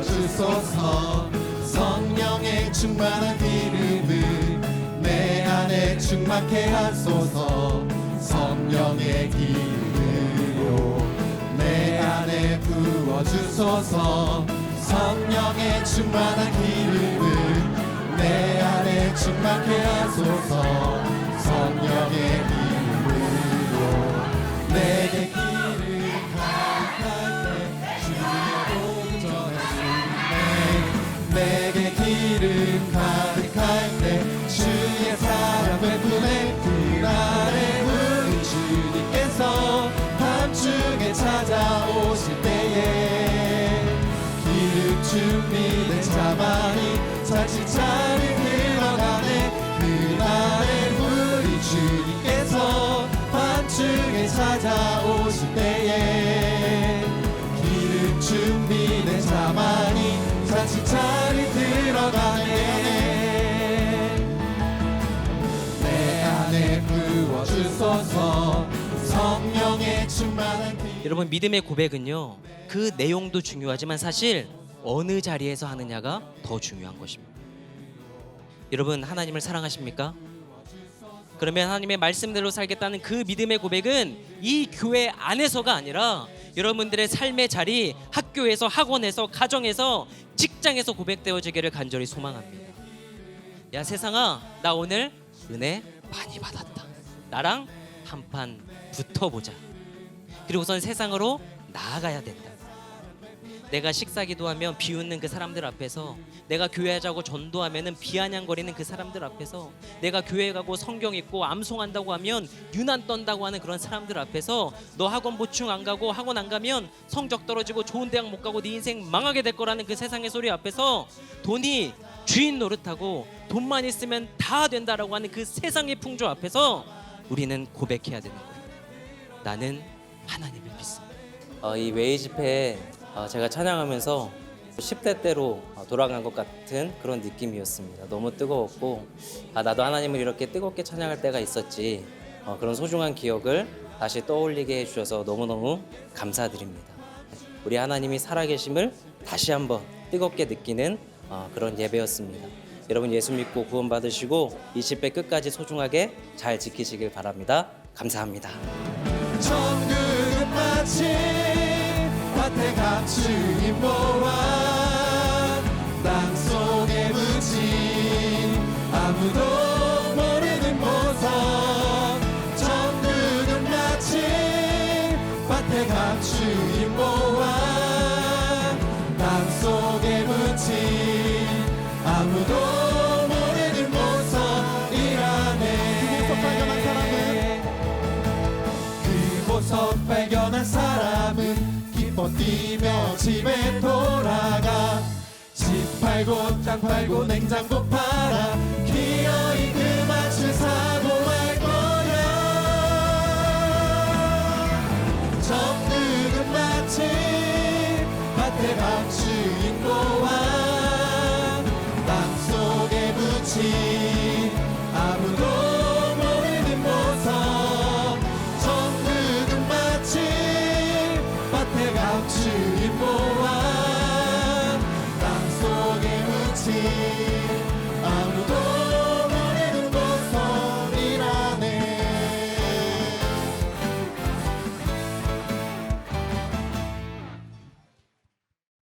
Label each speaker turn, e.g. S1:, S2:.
S1: 부어주소서 성령의 충만한 기름을 내 안에 충만케 하소서. 성령의 기름으로 내 안에 부어주소서. 성령의 충만한 기름을 내 안에 충만케 하소서 준비된 자만이 자칫자리 들어가네. 그날에 우리 주님께서 밤중에 찾아오실 때에 기름 준비된 자만이 자칫자리 들어가네. 내 안에 부어주소서 성령의 충만한 기
S2: 여러분 믿음의 고백은요 그 내용도 중요하지만 사실 어느 자리에서 하느냐가 더 중요한 것입니다. 여러분 하나님을 사랑하십니까? 그러면 하나님의 말씀대로 살겠다는 그 믿음의 고백은 이 교회 안에서가 아니라 여러분들의 삶의 자리, 학교에서, 학원에서, 가정에서, 직장에서 고백되어지기를 간절히 소망합니다. 야 세상아, 나 오늘 은혜 많이 받았다. 나랑 한판 붙어보자. 그리고선 세상으로 나아가야 된다. 내가 식사 기도 하면 비웃는 그 사람들 앞에서 내가 교회하자고 전도하면은 비아냥거리는 그 사람들 앞에서 내가 교회 가고 성경 읽고 암송한다고 하면 유난 떤다고 하는 그런 사람들 앞에서 너 학원 보충 안 가고 학원 안 가면 성적 떨어지고 좋은 대학 못 가고 네 인생 망하게 될 거라는 그 세상의 소리 앞에서 돈이 주인 노릇하고 돈만 있으면 다 된다라고 하는 그 세상의 풍조 앞에서 우리는 고백해야 되는 거예요. 나는 하나님을 믿습니다. 어, 이 웨이 집회에 어, 제가 찬양하면서 10대 때로 어, 돌아간 것 같은 그런 느낌이었습니다. 너무 뜨거웠고 아, 나도 하나님을 이렇게 뜨겁게 찬양할 때가 있었지 어, 그런 소중한 기억을 다시 떠올리게 해주셔서 너무너무 감사드립니다. 우리 하나님이 살아계심을 다시 한번 뜨겁게 느끼는 어, 그런 예배였습니다. 여러분 예수 믿고 구원 받으시고 이 집회 끝까지 소중하게 잘 지키시길 바랍니다. 감사합니다.
S1: 감추인 모아 땅속에 묻힌 아무도 모르는 보석 천국은 마치 밭에 감추인 모아 땅속에 팔고 땅 팔고 냉장고 팔아. 기어이 그 맛을 사고 말 거야. 정육은 마치 밭에 감추